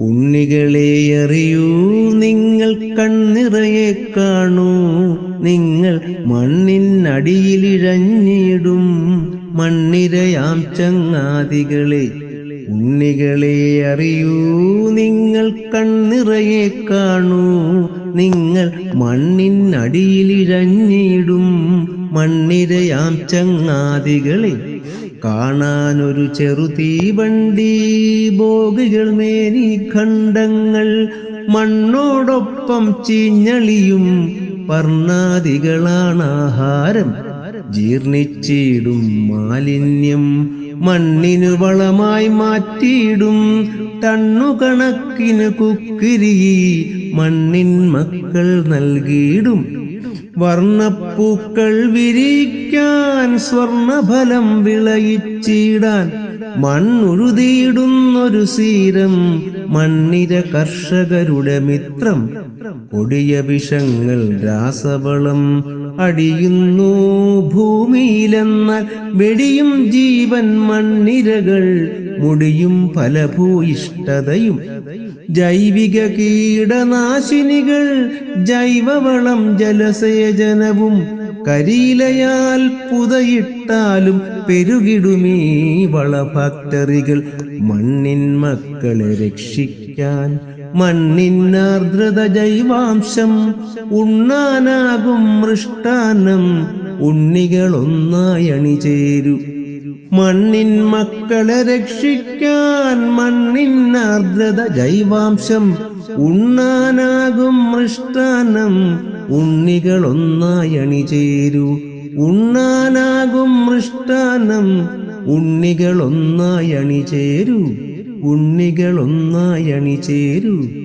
ഉണ്ണികളെ അറിയൂ നിങ്ങൾ കണ്ണിറയെ കാണൂ. നിങ്ങൾ മണ്ണിനടിയിലിഴഞ്ഞിടും മണ്ണിരയാം ചങ്ങാതികളെ. ഉണ്ണികളെ അറിയൂ നിങ്ങൾ കണ്ണിറയെ കാണൂ. നിങ്ങൾ മണ്ണിനടിയിലിഴഞ്ഞിടും മണ്ണിരയാം ചങ്ങാതികളെ. കാണാനൊരു ചെറു തീവണ്ടി ബോഗികൾ മേനി ഖണ്ഡങ്ങൾ മണ്ണോടൊപ്പം ചീഞ്ഞളിയും പർണാദികളാണ് ആഹാരം. ജീർണിച്ചിടും മാലിന്യം മണ്ണിനു വളമായി മാറ്റിയിടും ടണ്ണുകണക്കിന് കുക്കിരി മണ്ണിൻ മക്കൾ നൽകിയിടും. വർണപ്പൂക്കൾ വിരിക്കാൻ സ്വർണഫലം വിളയിച്ചിടാൻ മണ്ണുഴുതിയിടുന്നൊരു സീരം മണ്ണിര കർഷകരുടെ മിത്രം. കൊടിയ വിഷങ്ങൾ രാസവളം അടിയുന്നു ഭൂമിയിലെന്നാൽ വെടിയും ജീവൻ മണ്ണിരകൾ മുടിയും ഫലഭൂയിഷ്ഠതയും ജൈവിക കീടനാശിനികൾ ജൈവവളം ജലസേചനവും കരിയിലയാൽ പുതയിട്ടാലും പെരുകിടുമീ വള ഫാക്ടറികൾ മണ്ണിൻ മക്കളെ രക്ഷിക്കാൻ മണ്ണിനാർദ്രത ജൈവാംശം ഉണ്ണാനാകും മൃഷ്ടാനം ഉണ്ണികളൊന്നായണി അണിചേരു. മണ്ണിൻ മക്കളെ രക്ഷിക്കാൻ മണ്ണിൻ ആർദ്രത ജൈവാംശം ഉണ്ണാനാകും മൃഷ്ടാനം ഉണ്ണികൾ ഒന്നായണി അണിചേരു. ഉണ്ണാനാകും മൃഷ്ടാനം ഉണ്ണികൾ ഒന്നായണി ഉണ്ണികളൊന്നായി ഉണ്ണികൾ ഒന്നായണി അണിചേരു.